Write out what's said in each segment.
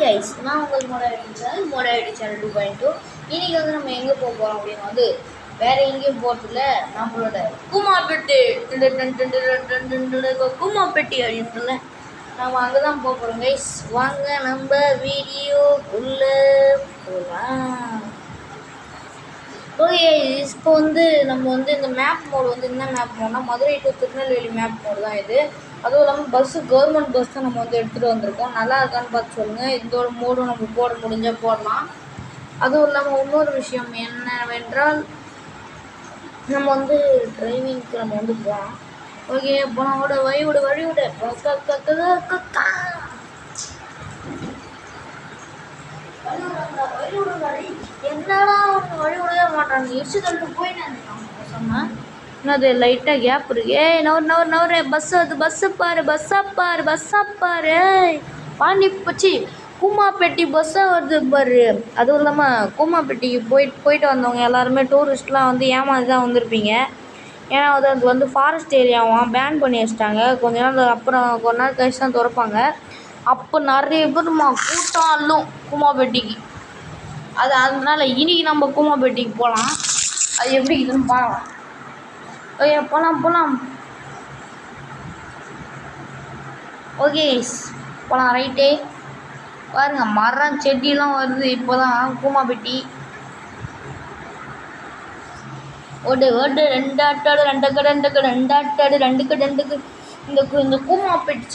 Guys நான் உங்கள் மோட சேனல் மோட சேனல் டூ பாயிண்ட் டூ இன்றைக்கி வந்து நம்ம எங்கே போக போகிறோம் அப்படின்னு வந்து வேறு எங்கேயும் போகிறதில்ல நம்மளோட குமாப்பெட்டி டுண்டு டுண்டு குமாப்பெட்டி அப்படின்றல நம்ம அங்கே தான் போக போகிறோம் கைஸ் வாங்க நம்ம வீடியோக்குள்ளே போகலாம் ஓகே இப்போ வந்து நம்ம வந்து இந்த மேப் மோடு வந்து என்ன map மோட்னா Madurai to Tirunelveli map mode தான் இது. அதுவும் இல்லாமல் பஸ்ஸு கவர்மெண்ட் பஸ் தான் நம்ம வந்து எடுத்துகிட்டு வந்திருக்கோம். நல்லா இருக்கான்னு பார்த்து சொல்லுங்கள் இதோட மோடும் நம்ம போட முடிஞ்சால் போடலாம். அதுவும் இல்லாமல் இன்னொரு விஷயம் என்னவென்றால் நம்ம வந்து டிரைவிங்க்கு நம்ம வந்து போகலாம். ஓகே போனால் விட வழி விட வழி விட. கக்கா வழி வழி என்னடா வழி விடவே மாட்டான் எரிச்சு தள்ளிட்டு போய் சொன்னேன். என்னது லைட்டாக கேப் இருக்கு. ஏய் நவர் நவர் நவர் பஸ் வருது பஸ்ஸை பாரு பஸ்ஸா பாரு பஸ்ஸா பாரு. பாண்டி பச்சி கூமாப்பேட்டி பஸ்ஸாக வருது பாரு. அதுவும் இல்லாமல் கூமாப்பேட்டிக்கு போயிட்டு போயிட்டு வந்தவங்க எல்லாருமே டூரிஸ்ட்லாம் வந்து ஏமாந்து தான் வந்திருப்பீங்க. ஏன்னா அது அது வந்து ஃபாரஸ்ட் ஏரியாவும் பேன் பண்ணி வச்சிட்டாங்க. கொஞ்ச நாள் அப்புறம் கொஞ்ச நாள் கழிச்சு தான் திறப்பாங்க. அப்போ நிறைய பேர் கூட்டம் அல்லும் கூமாப்பேட்டிக்கு. அது அதனால் இன்னைக்கு நம்ம கூமாப்பேட்டிக்கு போகலாம் அது எப்படி இதுன்னு பார்க்கலாம் ஓகே போகலாம் போகலாம் ஓகே போகலாம் ரைட்டே பாருங்க மரம் செடியெலாம் வருது இப்போ தான் ஓடு ஓடு ரெண்டு ஆட்டாடு ரெண்டு கடை ரெண்டு கடை ரெண்டு ஆட்டாடு ரெண்டு கடை ரெண்டு இந்த இந்த கு- இந்த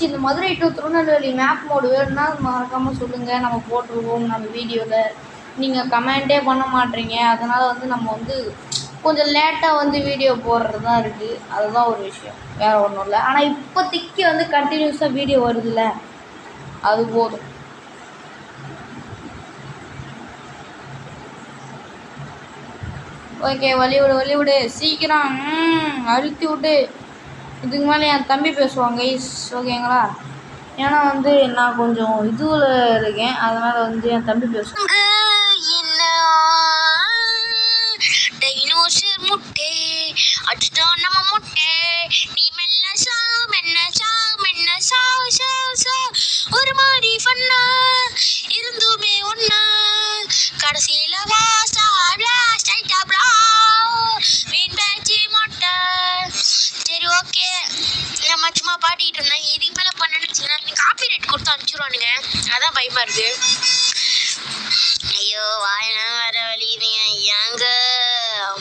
இந்த Madurai to Tirunelveli map mode வேணும்னா மறக்காமல் சொல்லுங்கள் நம்ம போட்டுருவோம் நம்ம வீடியோவில் நீங்கள் கமெண்ட்டே பண்ண மாட்டீங்க. அதனால் வந்து நம்ம வந்து கொஞ்சம் லேட்டாக வந்து வீடியோ போடுறது தான் இருக்குது அதுதான் ஒரு விஷயம். வேறு ஒன்றும் இல்லை. ஆனால் இப்போதைக்கு வந்து கண்டினியூஸாக வீடியோ வருதுல்ல? அது போதும். ஓகே வழி விடு வழி விடு. சீக்கிரம் அழுத்தி விட்டு. இதுக்கு மேலே என் தம்பி பேசுவாங்க கைஸ் ஓகேங்களா ஏன்னா வந்து நான் கொஞ்சம் இதுவில் இருக்கேன். அதனால் வந்து என் தம்பி பேசுவேன். டைனோசர் முட்டே அதுதான் நம்ம முட்டே நீ மெல்ல சா மென்ன சா மென்ன சா சா சா ஒரு மாதிரி ஃபன்னா இருந்துமே ஒன்னா கடைசியில வா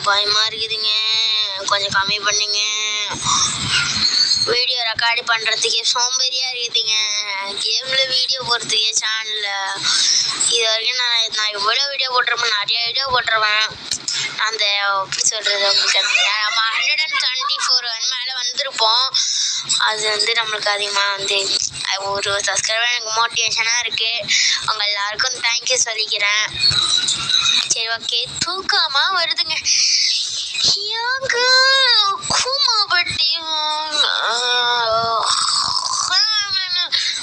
பயமா இருக்குதுங்க கொஞ்சம் கம்மி பண்ணுங்க. வீடியோ ரெக்கார்டு பண்ணுறதுக்கே சோம்பேறியாக இருக்குதுங்க கேமில் வீடியோ போடுறதுக்கே சேனலில் இது வரைக்கும் நான் நான் எவ்வளோ வீடியோ போட்டிருப்பேன். நிறைய வீடியோ போட்டிருப்பேன். அந்த எப்படி சொல்கிறது உங்களுக்கு அந்த நம்ம ஹண்ட்ரட் அண்ட் டுவெண்ட்டி ஃபோர் மேலே வந்திருப்போம். அது வந்து நம்மளுக்கு அதிகமாக வந்து ஒரு சப்ஸ்கிரைபர் எனக்கு மோட்டிவேஷனாக இருக்குது அவங்க எல்லாருக்கும் தேங்க்யூ சொல்லிக்கிறேன். சரி ஓகே தூக்கமாக வருதுங்க.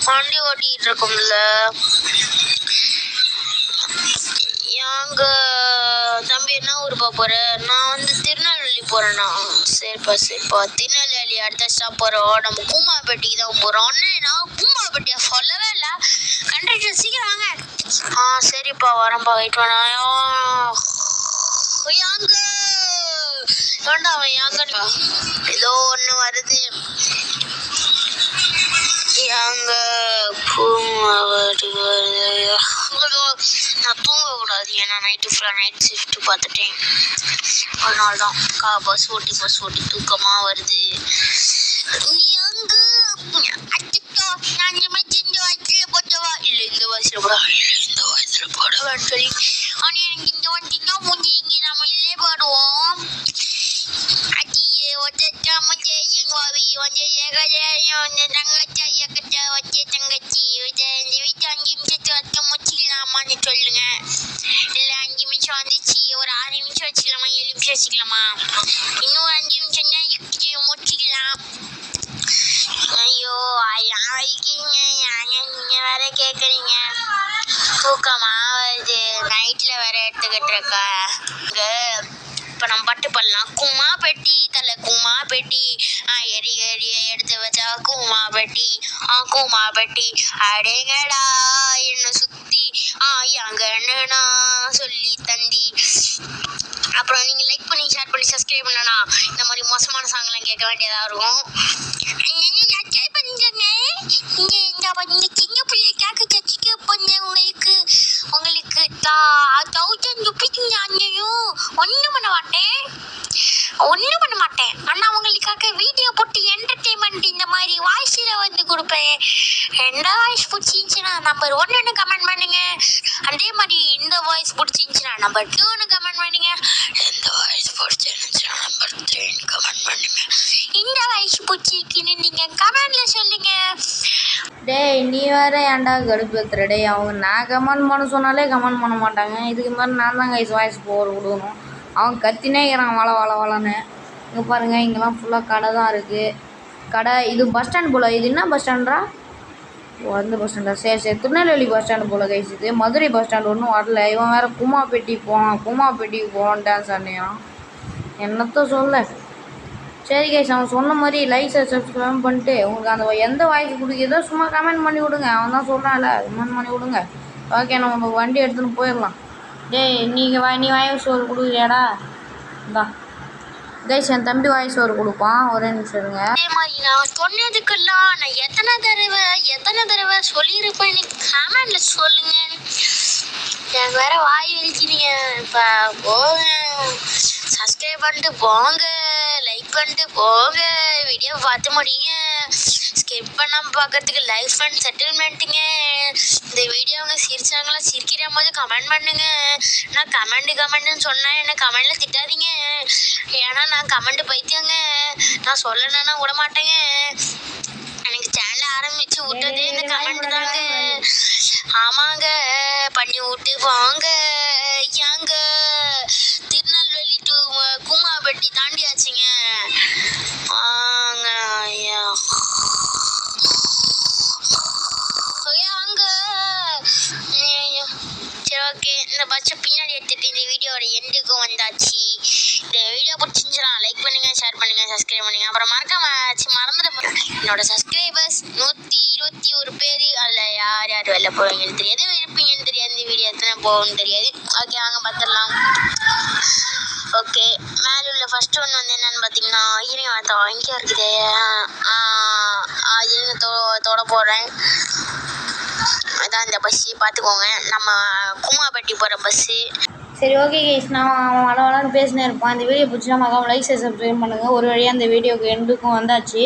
வண்டி ஓட்டிகிட்டு இருக்கோம்ல ஏங்க தம்பி என்ன ஊர் போகிற போற? நான் வந்து திருநெல்வேலி போறேண்ணா. சரிப்பா சரிப்பா. திருநெல்வேலி அடுத்த ஸ்டாப் போறோம். நம்ம கூமாப்பேட்டிக்கு தான் போறோம். அண்ணே நான் கூமாப்பேட்டியா சொல்லவே இல்லை. கண்டக்டர் சீக்கிரம் வாங்க. ஆ சரிப்பா வரேன்ப்பா. வெயிட் பண்ண. யாங்க ஏண்டா அவன் யாங்க ஏதோ ஒன்று வருது. யாங்க கூமாப்பேட்டி வருது நான் தூங்கக்கூடாது. ஏன்னா நைட்டு ஃபுல்லாக நைட் ஷிஃப்ட் பார்த்துட்டேன். அதனால தான் கா பஸ் ஓட்டி பஸ் ஓட்டி தூக்கமாக வருது. நீ அங்க அச்சோ நான் இனிமேல் இந்த வயசில் போட்டவா? இல்லை இந்த வயசில் போட இல்லை இந்த வயசில் போடவான்னு சொல்லி. ஆனால் எனக்கு இந்த வண்டினா மூஞ்சி இங்கே நம்ம இல்லே போடுவோம் அடியே ஒத்த முஞ்சே வந்து ஏகஜேயும் வந்து தங்கச்சா ஏக்கச்சா வச்சே தங்கச்சி இந்த வீட்டு அஞ்சு நிமிஷத்து வரைக்கும் முடிச்சிக்கலாமான்னு சொல்லுங்க இல்லை அஞ்சு நிமிஷம் வந்துச்சு ஒரு ஆறு நிமிஷம் வச்சுக்கலாமா ஏழு நிமிஷம் வச்சுக்கலாமா இன்னும் ஒரு அஞ்சு நிமிஷம் தான் இருக்கு, முடிச்சிக்கலாம் ஐயோ யார் வைக்கீங்க யாங்க நீங்க வேற கேட்குறீங்க தூக்கமாக வருது நைட்டில் வேற எடுத்துக்கிட்டு இருக்கா இப்போ நம்ம பட்டு பண்ணலாம் கும்மா பெட்டி தலை கும்மா பெட்டி ஆ எரி எரி எடுத்து வச்சா கும்மா பெட்டி ஆ கும்மா பெட்டி அடேங்கடா என்ன சுத்தி. ஆ நான் சொல்லி தந்தி. அப்புறம் நீங்கள் லைக் பண்ணி ஷேர் பண்ணி சப்ஸ்கிரைப் பண்ணனா இந்த மாதிரி மோசமான சாங்லாம் கேட்க வேண்டியதாக இருக்கும் சப்ஸ்கிரைப் பண்ணிக்கோங்க இங்கே இந்த சின்ன பிள்ளை கேட்க சச்சிக்க பண்ண உங்களுக்கு உங்களுக்கு தௌசண்ட் ருபீஸ் அஞ்சையும் ஒன்றும் பண்ண மாட்டேன் ஒன்றும் பண்ண மாட்டேன் ஆனால் உங்களுக்காக வீடியோ போட்டு என்டர்டெயின்மெண்ட் இந்த மாதிரி பண்ணி கொடுப்பேன். எந்த வாய்ஸ் பிடிச்சிருந்துச்சுன்னா நம்பர் ஒன்றுன்னு கமெண்ட் பண்ணுங்க. அதே மாதிரி இந்த வாய்ஸ் பிடிச்சிருந்துச்சுன்னா நம்பர் டூன்னு கமெண்ட் பண்ணுங்க. இந்த வாய்ஸ் பிடிச்சிருந்துச்சுன்னா நம்பர் த்ரீன்னு கமெண்ட் பண்ணுங்க. இந்த வாய்ஸ் பிடிச்சிருக்குன்னு நீங்கள் கமெண்ட்ல சொல்லுங்க. டேய் நீ வேற ஏன்டா கடுப்பேத்துற டேய் அவங்க நான் கமெண்ட் பண்ண சொன்னாலே கமெண்ட் பண்ண மாட்டாங்க. இதுக்கு மாதிரி நான் தான் கைஸ் வாய்ஸ் போர் விடணும். அவன் கத்தினே இருக்கிறான் வள வள வளன்னு இங்கே பாருங்க இங்கெல்லாம் ஃபுல்லாக கடை தான் இருக்குது கடை இது பஸ் ஸ்டாண்ட் போல். இது என்ன பஸ் ஸ்டாண்டா ஓ அந்த பஸ் ஸ்டாண்டா சரி சரி. திருநெல்வேலி பஸ் ஸ்டாண்டு போல் கைஸ் இது. மதுரை பஸ் ஸ்டாண்ட் ஒன்றும் வரல. இவன் வேறு குமாப்பேட்டி போனான் குமாப்பேட்டிக்கு போவான் டான்ஸ் ஆடினான் என்னத்த சொல்ல? சரி கைஸ் அவன் சொன்ன மாதிரி லைக் சப்ஸ்கிரைப் பண்ணிட்டு உங்களுக்கு அந்த எந்த வாய்ஸ் பிடிக்குதோ சும்மா கமெண்ட் பண்ணி விடுங்க. அவன் தான் சொல்கிறான்ல கமெண்ட் பண்ணி விடுங்க. ஓகே நம்ம வண்டி எடுத்துன்னு போயிடலாம். டேய் நீங்கள் வா நீ வாய்ஸ் ஒரு கொடுக்குறியாடா? இந்தா. கைஸ் என் தம்பி வாய்ஸ் ஒரு கொடுப்பான். ஒரே நிமிஷம் இருங்க. அதே மாதிரி நான் சொன்னதுக்கெல்லாம் நான் எத்தனை தடவை எத்தனை தடவை சொல்லியிருப்பேன்னு கமெண்ட்ல சொல்லுங்க. எனக்கு வேற வாய் வெளிச்சிடுங்க இப்போ போங்க. சப்ஸ்கிரைப் பண்ணிட்டு போங்க. லைக் பண்ணிட்டு போங்க. வீடியோ பார்த்து முடியுங்க ஸ்கிப் பண்ணாமல் பார்க்கறதுக்கு லைஃப் அண்ட் செட்டில்மெண்ட்டுங்க சிரிச்சாங்களா? சிரிக்கிற போது கமெண்ட் பண்ணுங்க. நான் கமெண்ட் கமெண்ட்னு சொன்னேன் என்ன கமெண்ட்ல திட்டாதீங்க. ஏன்னா நான் கமெண்ட் பைத்தியங்க. நான் சொல்லணும்னா விட மாட்டேங்க. எனக்கு சேனல் ஆரம்பிச்சு விட்டதே இந்த கமெண்ட் தாங்க. ஆமாங்க. பண்ணி விட்டு போங்க ஏங்க திருநெல்வேலி டு குமாபட்டி தாண்டியாச்சுங்க வாங்க ஐயா ஐயாங்க ஐயோ. சரி ஓகே இந்த பஸ்ஸை பின்னாடி எடுத்துகிட்டு இந்த வீடியோட எண்டுக்கும் வந்தாச்சு. இந்த வீடியோ பிடிச்சிருந்துச்சுன்னா லைக் பண்ணுங்க ஷேர் பண்ணுங்கள் சப்ஸ்கிரைப் பண்ணுங்கள் அப்புறம் மறக்காம சி, மறந்துட என்னோட சப்ஸ்கிரைபர்ஸ் நூற்றி இருபத்தி ஒரு பேர். அதில் யார் யார் வெளில போகிறீங்கன்னு தெரியாது. இருப்பீங்கன்னு தெரியாது. இந்த வீடியோ எத்தனை போகணும்னு தெரியாது. ஓகே வாங்க பார்த்துடலாம். ஓகே மேலே உள்ள ஃபர்ஸ்ட் ஒன் வந்து என்னன்னு பார்த்தீங்கன்னா இருங்க பார்த்தா இங்கே இருக்குது. ஆ, இருங்க தொட போடுறேன் அதான் இந்த பஸ்ஸு பார்த்துக்கோங்க நம்ம குமாபட்டி போகிற பஸ்ஸு சரி ஓகே கைஸ் நான் வள வளன்னு பேசினே இருப்பான். அந்த வீடியோ பிடிச்சினா மகம் லைக் சப்ஸ்கிரைப் பண்ணுங்கள் ஒரு வழியாக அந்த வீடியோக்கு எண்டுக்கும் வந்தாச்சு.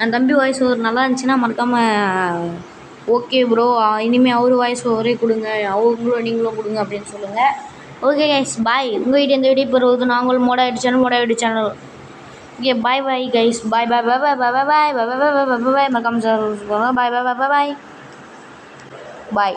என் தம்பி வாய்ஸ் ஒரு நல்லா இருந்துச்சுன்னா மறக்காமல் ஓகே ப்ரோ இனிமேல் அவர் வாய்ஸ் ஒரே கொடுங்க. அவங்களும் நீங்களும் கொடுங்க அப்படின்னு சொல்லுங்கள் ஓகே கைஸ் பாய் உங்கள் வீட்டு இந்த வீடியோ பெறுவது நாங்கள் மோட ஆயிடு சேனல் மோட ஆயிடு channel okay bye bye guys bye bye bye bye bye bye bye bye bye bye bye bye மறக்காம bye bye bye bye bye பாய்